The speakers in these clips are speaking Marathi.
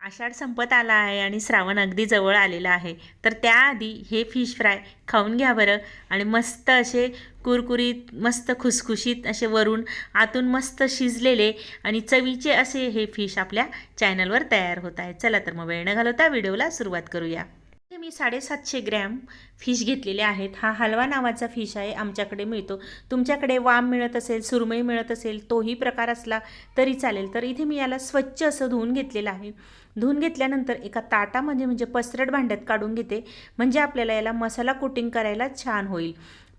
आषाढ संपत आला आहे आणि श्रावण अगदी जवळ आलेला आहे. तर त्याआधी हे फिश फ्राय खाऊन घ्या बरं. आणि मस्त असे कुरकुरीत मस्त खुसखुशीत असे वरून आतून मस्त शिजलेले आणि चवीचे असे हे फिश आपल्या चॅनलवर तयार होत आहे चला तर मग वेळ न घालवता व्हिडिओला सुरुवात करूया. मी साडेसातशे ग्रॅम फिश घेतलेले आहेत. हा हलवा नावाचा फिश आहे आमच्याकडे मिळतो. तुमच्याकडे वाम मिळत असेल सुरमई मिळत असेल तोही प्रकार असला तरी चालेल. तर इथे मी याला स्वच्छ असं धुवून घेतलेलं आहे. धुवून घेतल्यानंतर एका ताटामध्ये म्हणजे पसरट भांड्यात काढून घेते. म्हणजे आपल्याला याला मसाला कोटिंग करायला छान होईल.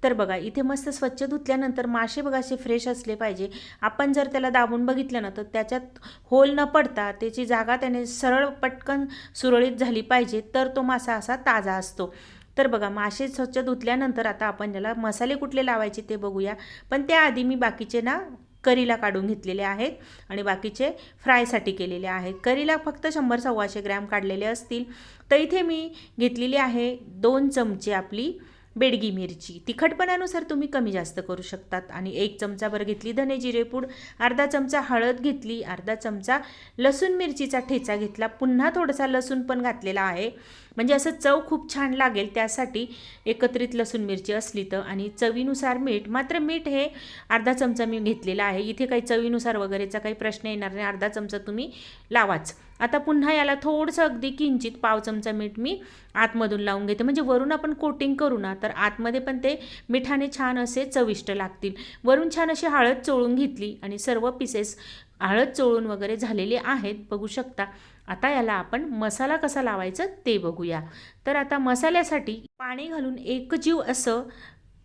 तर बघा इथे मस्त स्वच्छ धुतल्यानंतर मासे बघा असे फ्रेश असले पाहिजे. आपण जर त्याला दाबून बघितलं ना तर त्याच्यात होल न पडता त्याची जागा त्याने सरळ पटकन सुरळीत झाली पाहिजे तर तो मासा असा ताजा असतो. तर बघा मासे स्वच्छ धुतल्यानंतर आता आपण याला मसाले कुठले लावायचे ते बघूया. पण त्याआधी मी बाकीचे ना करीला काढून घेतलेले आहेत आणि बाकीचे फ्रायसाठी केलेले आहेत. करीला फक्त शंभर सव्वाशे ग्रॅम काढलेले असतील. तर इथे मी घेतलेली आहे दोन चमचे आपली बेडगी मिरची. तिखटपणानुसार तुम्ही कमी जास्त करू शकतात. आणि एक चमचाभर घेतली धने जिरेपूड अर्धा चमचा हळद घेतली अर्धा चमचा लसूण मिरचीचा ठेचा घेतला. पुन्हा थोडासा लसूण पण घातलेला आहे. म्हणजे असं चव खूप छान लागेल त्यासाठी एकत्रित लसूण मिरची असली तर. आणि चवीनुसार मीठ मात्र मीठ हे अर्धा चमचा मी घेतलेला आहे. इथे काही चवीनुसार वगैरेचा काही प्रश्न येणार नाही. अर्धा चमचा तुम्ही लावाच. आता पुन्हा याला थोडंसं अगदी किंचित पाव चमचा मीठ मी आतमधून लावून घेते. म्हणजे वरून आपण कोटिंग करू ना तर तर आतमध्ये पण ते मिठाने छान असे चविष्ट लागतील. वरून छान अशी हळद चोळून घेतली आणि सर्व पीसेस हळद चोळून वगैरे झालेले आहेत बघू शकता. आता याला आपण मसाला कसा लावायचा ते बघूया. तर आता मसाल्यासाठी पाणी घालून एकजीव असं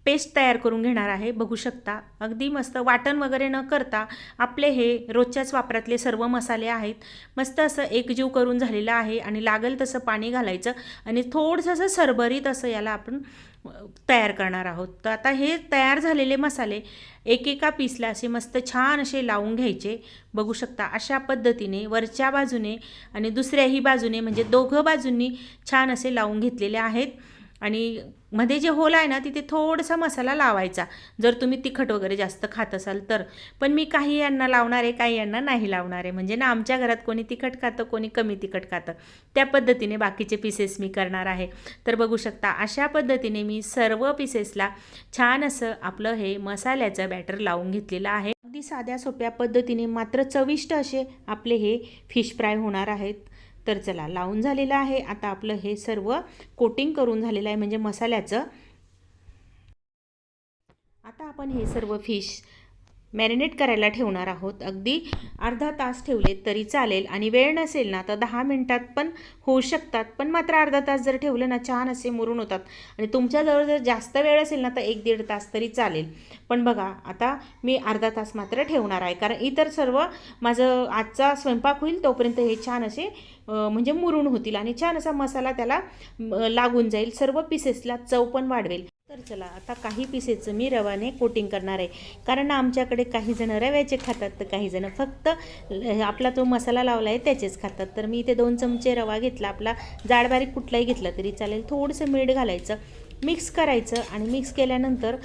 पेस्ट तयार करून घेणार आहे. बघू शकता. अगदी मस्त वाटण वगैरे न करता आपले हे रोजच्याच वापरातले सर्व मसाले आहेत. मस्त असं एकजीव करून झालेलं आहे आणि लागेल तसं पाणी घालायचं आणि थोडंसं असं सरभरीत असं याला आपण तयार करणार आहोत. तर आता हे तयार झालेले मसाले एकेका पीसला असे मस्त छान असे लावून घ्यायचे. बघू शकता अशा पद्धतीने वरच्या बाजूने आणि दुसऱ्याही बाजूने म्हणजे दोघं बाजूंनी छान असे लावून घेतलेले आहेत. आणि मध्ये जे होल आहे ना तिथे थोडासा मसाला लावायचा. जर तुम्ही तिखट वगैरे जास्त खात असाल तर. पण मी काही यांना लावणार आहे काही यांना नाही लावणार आहे. म्हणजे ना आमच्या घरात कोणी तिखट खातं कोणी कमी तिखट खातं. त्या पद्धतीने बाकीचे पीसेस मी करणार आहे. तर बघू शकता अशा पद्धतीने मी सर्व पीसेसला छान असं आपलं हे मसाल्याचं बॅटर लावून घेतलेलं आहे. अगदी साध्या सोप्या पद्धतीने मात्र चविष्ट असे आपले हे फिश फ्राय होणार आहेत. तर चला लावून झालेलं आहे. आता आपलं हे सर्व कोटिंग करून झालेलं आहे म्हणजे मसाल्याचं. आता आपण हे सर्व फिश मॅरिनेट करायला ठेवणार आहोत. अगदी अर्धा तास ठेवले तरी चालेल आणि वेळ नसेल ना तर दहा मिनटात पण होऊ शकतात. पण मात्र अर्धा तास जर ठेवलं ना छान असे मुरून होतात. आणि तुमच्याजवळ जर जास्त वेळ असेल ना तर एक दीड तास तरी चालेल. पण बघा आता मी अर्धा तास मात्र ठेवणार आहे. कारण इतर सर्व माझं आजचा स्वयंपाक होईल तोपर्यंत हे छान असे म्हणजे मुरून होतील आणि छान असा मसाला त्याला लागून जाईल. सर्व पीसेसला चव पण वाढवेल. तर चला आता काही पिसेचं मी रवाने कोटिंग करणार आहे. कारण आमच्याकडे काही जण रव्याचे खातात तर काही जण फक्त आपला तो मसाला लावला आहे त्याचेच खातात. तर मी इथे दोन चमचे रवा घेतला आपला जाड बारीक कुठलाही घेतला तरी चालेल थोडंसं मीठ घालायचं मिक्स करायचं आणि मिक्स केल्यानंतर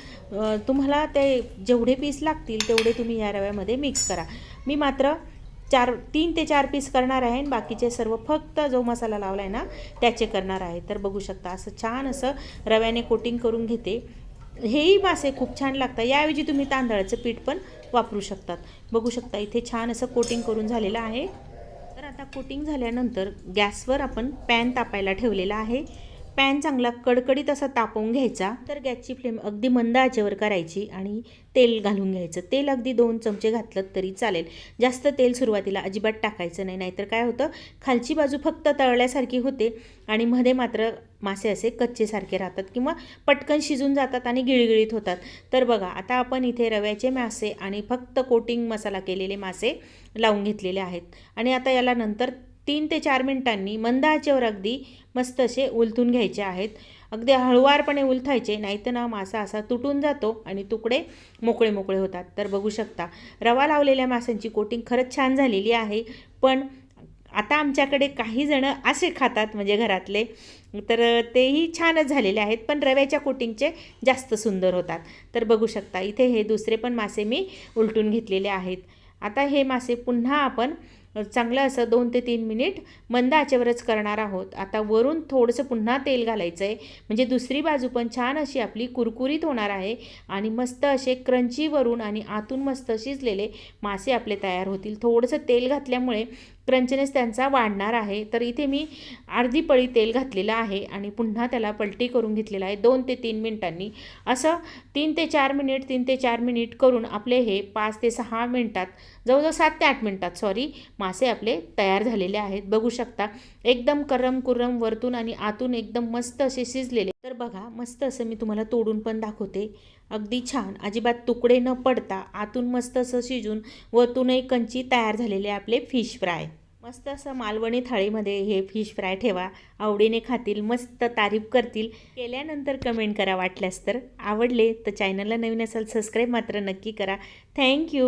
तुम्हाला ते जेवढे पीस लागतील तेवढे तुम्ही या रव्यामध्ये मिक्स करा. मी मात्र चार तीन ते चार पीस करणार आहे आणि बाकीचे सर्व फक्त जो मसाला लावला आहे ना त्याचे करणार आहे. तर बघू शकता असं छान असं रव्याने कोटिंग करून घेते. हेही मासे खूप छान लागतात. याऐवजी तुम्ही तांदळाचं पीठ पण वापरू शकतात. बघू शकता इथे छान असं कोटिंग करून झालेलं आहे. तर आता कोटिंग झाल्यानंतर गॅसवर आपण पॅन तापायला ठेवलेला आहे. पॅन चांगला कडकडीत असा तापवून घ्यायचा तर गॅसची फ्लेम अगदी मंद आचेवर करायची आणि तेल घालून घ्यायचं. तेल अगदी दोन चमचे घातलं तरी चालेल. जास्त तेल सुरुवातीला अजिबात टाकायचं नाही नाहीतर काय होतं खालची बाजू फक्त तळल्यासारखी होते आणि मध्ये मात्र मासे असे कच्चेसारखे राहतात किंवा पटकन शिजून जातात आणि गिळगिळीत होतात. तर बघा आता आपण इथे रव्याचे मासे आणि फक्त कोटिंग मसाला केलेले मासे लावून घेतलेले आहेत. आणि आता याला नंतर तीन ते चार मिनिटांनी मंद आचेवर अगदी मस्त असे उलथून घ्यायचे आहेत. अगदी हळुवारपणे उलथायचे नाहीतर ना मासा असा तुटून जातो आणि तुकडे मोकळे मोकळे होतात. तर बघू शकता रवा लावलेल्या माशांची कोटिंग खरंच छान झालेली आहे. पण आता आमच्याकडे काही जणं असे खातात म्हणजे घरातले तर तेही छानच झालेले आहेत पण रव्याच्या कोटिंगचे जास्त सुंदर होतात. तर बघू शकता इथे हे दुसरे पण मासे मी उलटून घेतलेले आहेत. आता हे मासे पुन्हा आपण चांगलं असं दोन ते तीन मिनिट मंद आचेवरच करणार आहोत. आता वरून थोडंसं पुन्हा तेल घालायचं आहे म्हणजे दुसरी बाजू पण छान अशी आपली कुरकुरीत होणार आहे आणि मस्त असे क्रंची वरून आणि आतून मस्त शिजलेले मासे आपले तयार होतील. थोडंसं तेल घातल्यामुळे क्रंचनेस त्यांचा वाढणार आहे. तर इथे मी अर्धी पळी तेल घातलेलं आहे आणि पुन्हा त्याला पलटी करून घेतलेलं आहे. दोन ते तीन मिनिटांनी. असं तीन ते चार मिनिट तीन ते चार मिनिट करून आपले हे पाच ते सहा मिनिटात जवळजवळ सात ते आठ मिनिटात सॉरी मासे आपले तयार झालेले आहेत. बघू शकता एकदम करम कुरम वरतून आणि आतून एकदम मस्त असे शिजलेले. तर बघा मस्त असं मी तुम्हाला तोडून पण दाखवते. अगदी छान. अजिबात तुकडे न पडता आतून मस्त असं शिजून वरतूनही कंची तयार झालेले आपले फिश फ्राय. मस्त असं मालवणी थाळीमध्ये हे फिश फ्राय ठेवा. आवडीने खातील मस्त तारीफ करतील. केल्यानंतर कमेंट करा वाटल्यास तर. आवडले तर चॅनलला नवीन असाल सबस्क्राईब मात्र नक्की करा. थँक्यू!